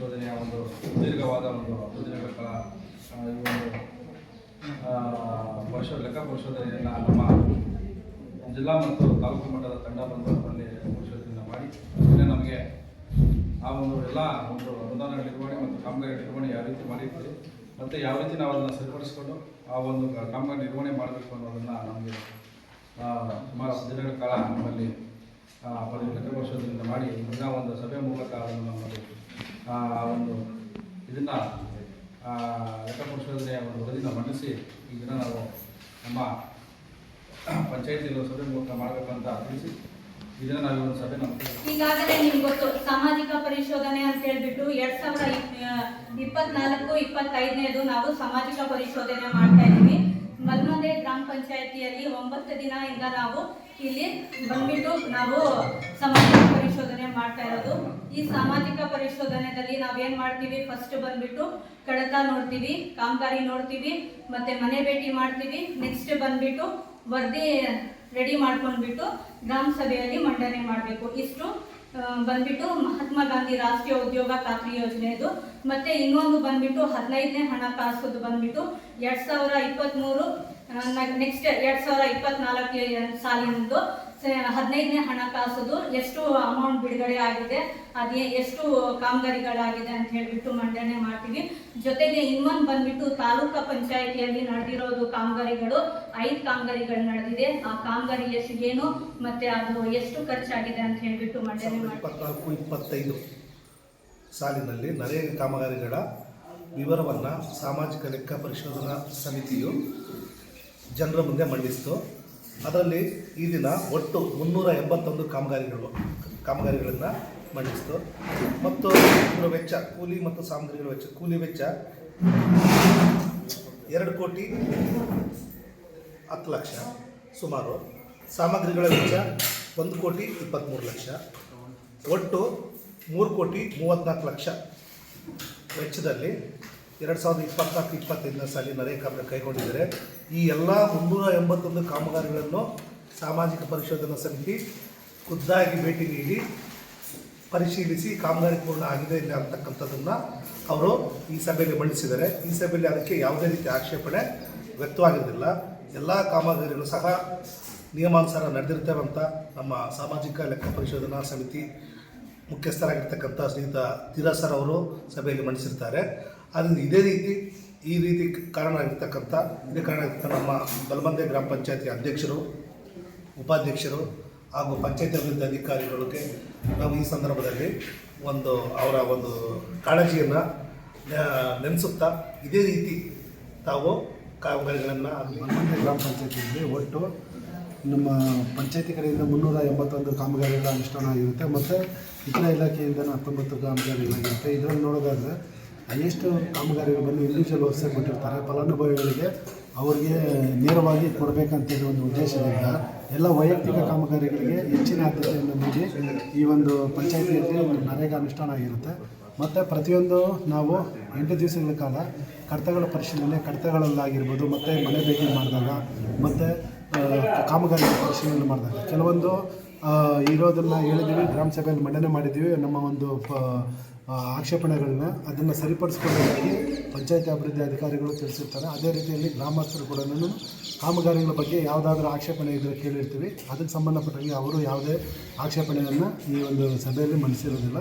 ಪರಿಶೋಧನೆಯ ಒಂದು ದೀರ್ಘವಾದ ಒಂದು ಆ, ಈ ಒಂದು ಪರಿಶೋ ಲೆಕ್ಕ ಪರಿಶೋಧನೆಯನ್ನು ನಮ್ಮ ಜಿಲ್ಲಾ ಮತ್ತು ತಾಲೂಕು ಮಟ್ಟದ ತಂಡ ಬಂದು ಅದರಲ್ಲಿ ಪರಿಶೋಧನೆಯನ್ನು ಮಾಡಿ ಅದನ್ನೇ ನಮಗೆ ಆ ಒಂದು ಎಲ್ಲ ಒಂದು ಅನುದಾನ ನಿರ್ವಹಣೆ ಮತ್ತು ಕಾಮಗಾರಿ ನಿರ್ವಹಣೆ ಯಾವ ರೀತಿ ಮಾಡಿರ್ತೀವಿ ಮತ್ತು ಯಾವ ರೀತಿ ನಾವು ಅದನ್ನು ಸರಿಪಡಿಸ್ಕೊಂಡು ಆ ಒಂದು ಕಾಮಗಾರಿ ನಿರ್ವಹಣೆ ಮಾಡಬೇಕು ಅನ್ನೋದನ್ನು ನಮಗೆ ಸುಮಾರು ದಿನಗಳ ಕಾಲ ನಮ್ಮಲ್ಲಿ ಆ, ಪರಿ ಲೆಕ್ಕ ಪರಿಶೋಧನೆಯನ್ನು ಮಾಡಿ ಇನ್ನೂ ಒಂದು ಸಭೆ ಮೂಲಕ ಅದನ್ನು ನಮ್ಮಲ್ಲಿ ಒಂದು ಇದನ್ನು ವ್ಯಕ್ತಪಡಿಸೋದ್ರೆ ಒಂದು ವರದಿನ ಮಂಡಿಸಿ ಇದನ್ನು ದಿನ ನಾವು ನಮ್ಮ ಪಂಚಾಯತಿಯಲ್ಲಿ ಸಭೆ ಮೂಲಕ ಮಾಡಬೇಕಂತ ತಿಳಿಸಿ, ಈ ದಿನ ನಾವು ಒಂದು ಸಭೆ ಈಗಾಗಲೇ ನಿಮ್ಗೆ ಗೊತ್ತು, ಸಾಮಾಜಿಕ ಪರಿಶೋಧನೆ ಅಂತ ಹೇಳ್ಬಿಟ್ಟು ಎರಡ್ ಸಾವಿರದ ಇಪ್ಪತ್ನಾಲ್ಕು, ಇಪ್ಪತ್ತೈದನೇದು ನಾವು ಸಾಮಾಜಿಕ ಪರಿಶೋಧನೆ ಮಾಡ್ತಾ ಇದ್ದೀವಿ. ಮಲ್ಮಂದೆ ಗ್ರಾಮ ಪಂಚಾಯತಿಯಲ್ಲಿ ಒಂಬತ್ತು ದಿನದಿಂದ ನಾವು ಇಲ್ಲಿ ಬಂದ್ಬಿಟ್ಟು ನಾವು ಸಾಮಾಜಿಕ ಪರಿಶೋಧನೆ ಮಾಡ್ತಾ ಇರೋದು. ಈ ಸಾಮಾಜಿಕ ಪರಿಶೋಧನೆಯಲ್ಲಿ ನಾವೇನು ಮಾಡ್ತೀವಿ? ಫಸ್ಟ್ ಬಂದ್ಬಿಟ್ಟು ಕಡತ ನೋಡ್ತೀವಿ, ಕಾಮಗಾರಿ ನೋಡ್ತೀವಿ, ಮತ್ತೆ ಮನೆ ಭೇಟಿ ಮಾಡ್ತೀವಿ. ನೆಕ್ಸ್ಟ್ ಬಂದ್ಬಿಟ್ಟು ವರದಿ ರೆಡಿ ಮಾಡ್ಕೊಂಡ್ಬಿಟ್ಟು ಗ್ರಾಮ ಸಭೆಯಲ್ಲಿ ಮಂಡನೆ ಮಾಡಬೇಕು. ಇಷ್ಟು ಬಂದ್ಬಿಟ್ಟು ಮಹಾತ್ಮ ಗಾಂಧಿ ರಾಷ್ಟ್ರೀಯ ಉದ್ಯೋಗ ಖಾತ್ರಿ ಯೋಜನೆದು ಮತ್ತೆ ಇನ್ನೊಂದು ಬಂದ್ಬಿಟ್ಟು ಹದಿನೈದನೇ ಹಣಕಾಸುದು ಬಂದ್ಬಿಟ್ಟು ಎರಡ್ ಸಾವಿರ ಇಪ್ಪತ್ತ್ಮೂರು ನೆಕ್ಸ್ಟ್ ಎರಡ್ ಸಾವಿರ ಇಪ್ಪತ್ನಾಲ್ಕು ಸಾಲಿನದು ಹದಿನೈದನೇ ಹಣಕಾಸುದು ಎಷ್ಟು ಅಮೌಂಟ್ ಬಿಡುಗಡೆ ಆಗಿದೆ ಅದೇ ಎಷ್ಟು ಕಾಮಗಾರಿಗಳಾಗಿದೆ ಅಂತ ಹೇಳಿಬಿಟ್ಟು ಮಂಡನೆ ಮಾಡ್ತೀವಿ. ಜೊತೆಗೆ ಇನ್ನೊಂದು ಬಂದ್ಬಿಟ್ಟು ತಾಲೂಕಾ ಪಂಚಾಯಿತಿಯಲ್ಲಿ ನಡೆದಿರೋದು ಕಾಮಗಾರಿಗಳು ಐದು ಕಾಮಗಾರಿಗಳು ನಡೆದಿದೆ. ಆ ಕಾಮಗಾರಿ ಎಷ್ಟು ಏನು ಮತ್ತೆ ಅದು ಎಷ್ಟು ಖರ್ಚಾಗಿದೆ ಅಂತ ಹೇಳಿಬಿಟ್ಟು ಮಂಡನೆ ಮಾಡ್ತೀವಿ. ಇಪ್ಪತ್ನಾಲ್ಕು ಇಪ್ಪತ್ತೈದು ಸಾಲಿನಲ್ಲಿ ನರೇಗಾ ಕಾಮಗಾರಿಗಳ ವಿವರವನ್ನು ಸಾಮಾಜಿಕ ಲೆಕ್ಕ ಪರಿಶೋಧನಾ ಸಮಿತಿಯು ಜನರ ಮುಂದೆ ಮಂಡಿಸಿತು. ಅದರಲ್ಲಿ ಈ ದಿನ ಒಟ್ಟು ಮುನ್ನೂರ ಎಂಬತ್ತೊಂದು ಕಾಮಗಾರಿಗಳು, ಕಾಮಗಾರಿಗಳನ್ನು ಮಂಡಿಸಿತು. ಮತ್ತು ಇದರ ವೆಚ್ಚ, ಕೂಲಿ ಮತ್ತು ಸಾಮಗ್ರಿಗಳ ವೆಚ್ಚ, ಕೂಲಿ ವೆಚ್ಚ ಎರಡು ಕೋಟಿ ಹತ್ತು ಲಕ್ಷ ಸುಮಾರು. ಸಾಮಗ್ರಿಗಳ ವೆಚ್ಚ ಒಂದು ಕೋಟಿ ಇಪ್ಪತ್ತ್ಮೂರು ಲಕ್ಷ. ಒಟ್ಟು ಮೂರು ಕೋಟಿ ಮೂವತ್ತ್ನಾಲ್ಕು ಲಕ್ಷ ವೆಚ್ಚದಲ್ಲಿ ಎರಡು ಸಾವಿರದ ಇಪ್ಪತ್ನಾಲ್ಕು ಇಪ್ಪತ್ತೈದನೇ ಸಾಲಿ ನರೇಗಾ ಕಾಮಗಾರಿ ಕೈಗೊಂಡಿದ್ದಾರೆ. ಈ ಎಲ್ಲ ಮುನ್ನೂರ ಎಂಬತ್ತೊಂದು ಕಾಮಗಾರಿಗಳನ್ನು ಸಾಮಾಜಿಕ ಪರಿಶೋಧನಾ ಸಮಿತಿ ಖುದ್ದಾಗಿ ಭೇಟಿ ನೀಡಿ ಪರಿಶೀಲಿಸಿ ಕಾಮಗಾರಿ ಪೂರ್ಣ ಆಗಿದೆ ಇಲ್ಲ ಅಂತಕ್ಕಂಥದ್ದನ್ನು ಅವರು ಈ ಸಭೆಯಲ್ಲಿ ಮಂಡಿಸಿದ್ದಾರೆ ಈ ಸಭೆಯಲ್ಲಿ ಅದಕ್ಕೆ ಯಾವುದೇ ರೀತಿ ಆಕ್ಷೇಪಣೆ ವ್ಯಕ್ತವಾಗಿರಲಿಲ್ಲ. ಎಲ್ಲ ಕಾಮಗಾರಿಗಳು ಸಹ ನಿಯಮಾನುಸಾರ ನಡೆದಿರ್ತೇವೆ ಅಂತ ನಮ್ಮ ಸಾಮಾಜಿಕ ಲೆಕ್ಕ ಪರಿಶೋಧನಾ ಸಮಿತಿ ಮುಖ್ಯಸ್ಥರಾಗಿರ್ತಕ್ಕಂಥ ಸ್ನೇಹಿತ ತೀರಾ ಸರ್ ಅವರು ಸಭೆಯಲ್ಲಿ ಮಂಡಿಸಿರ್ತಾರೆ ಆದ್ದರಿಂದ ಇದೇ ರೀತಿ ಈ ರೀತಿ ಕಾರಣ ಆಗಿರ್ತಕ್ಕಂಥ ಇದೇ ಕಾರಣ ಆಗಿರ್ತಕ್ಕಂಥ ನಮ್ಮ ಬಲಬಂದೆ ಗ್ರಾಮ ಪಂಚಾಯತಿ ಅಧ್ಯಕ್ಷರು, ಉಪಾಧ್ಯಕ್ಷರು ಹಾಗೂ ಪಂಚಾಯತ್ ಅಭಿವೃದ್ಧಿ ಅಧಿಕಾರಿಗಳಿಗೆ ನಾವು ಈ ಸಂದರ್ಭದಲ್ಲಿ ಒಂದು ಅವರ ಒಂದು ಕಾಳಜಿಯನ್ನು ನೆನೆಸುತ್ತಾ ಇದೇ ರೀತಿ ತಾವು ಕಾಮಗಾರಿಗಳನ್ನು ಬಲಬಂದೆ ಗ್ರಾಮ ಪಂಚಾಯತಿಯಲ್ಲಿ ಒಟ್ಟು ನಮ್ಮ ಪಂಚಾಯತಿ ಕಡೆಯಿಂದ ಮುನ್ನೂರ ಎಂಬತ್ತೊಂದು ಕಾಮಗಾರಿಗಳ ಅನುಷ್ಠಾನ ಆಗಿರುತ್ತೆ ಮತ್ತು ಇತರ ಇಲಾಖೆಯಿಂದ ಹತ್ತೊಂಬತ್ತು ಕಾಮಗಾರಿಗಳಾಗಿರುತ್ತೆ. ಇದರಲ್ಲಿ ನೋಡೋದಾದರೆ ಹೈಯೆಸ್ಟ್ ಕಾಮಗಾರಿಗಳು ಬಂದು ಇಂಡಿವಿಜುವಲ್ ವ್ಯವಸ್ಥೆ ಕೊಟ್ಟಿರ್ತಾರೆ ಫಲಾನುಭವಿಗಳಿಗೆ ಅವರಿಗೆ ನೇರವಾಗಿ ಕೊಡಬೇಕಂತೇಳಿ ಒಂದು ಉದ್ದೇಶದಿಂದ ಎಲ್ಲ ವೈಯಕ್ತಿಕ ಕಾಮಗಾರಿಗಳಿಗೆ ಹೆಚ್ಚಿನ ಆದ್ಯತೆಯನ್ನು ನೀಡಿ ಈ ಒಂದು ಪಂಚಾಯತಿಯಲ್ಲಿ ನರೇಗಾ ಅನುಷ್ಠಾನ ಆಗಿರುತ್ತೆ. ಮತ್ತು ಪ್ರತಿಯೊಂದು ನಾವು ಎಂಟು ದಿವಸಗಳ ಕಾಲ ಕಡತಗಳ ಪರಿಶೀಲನೆ ಕಡತಗಳಲ್ಲಾಗಿರ್ಬೋದು ಮತ್ತು ಮನೆ ಭೇಟಿ ಮಾಡಿದಾಗ, ಮತ್ತು ಕಾಮಗಾರಿ ಪರಿಶೀಲನೆ ಮಾಡಿದಾಗ. ಕೆಲವೊಂದು ಇರೋದನ್ನು ಹೇಳಿದ್ದೀವಿ, ಗ್ರಾಮ ಸಭೆಯಲ್ಲಿ ಮಂಡನೆ ಮಾಡಿದ್ದೀವಿ, ನಮ್ಮ ಒಂದು ಆಕ್ಷೇಪಣೆಗಳನ್ನ ಅದನ್ನು ಸರಿಪಡಿಸ್ಕೊಳ್ಳೋದಾಗಿ ಪಂಚಾಯತ್ ಅಭಿವೃದ್ಧಿ ಅಧಿಕಾರಿಗಳು ತಿಳಿಸಿರ್ತಾರೆ. ಅದೇ ರೀತಿಯಲ್ಲಿ ಗ್ರಾಮಸ್ಥರು ಕೂಡ ಕಾಮಗಾರಿಗಳ ಬಗ್ಗೆ ಯಾವುದಾದ್ರೂ ಆಕ್ಷೇಪಣೆ ಇದ್ದರೆ ಕೇಳಿರ್ತೀವಿ. ಅದಕ್ಕೆ ಸಂಬಂಧಪಟ್ಟಂಗೆ ಅವರು ಯಾವುದೇ ಆಕ್ಷೇಪಣೆಯನ್ನು ಈ ಒಂದು ಸಭೆಯಲ್ಲಿ ಮಂಡಿಸಿರೋದಿಲ್ಲ.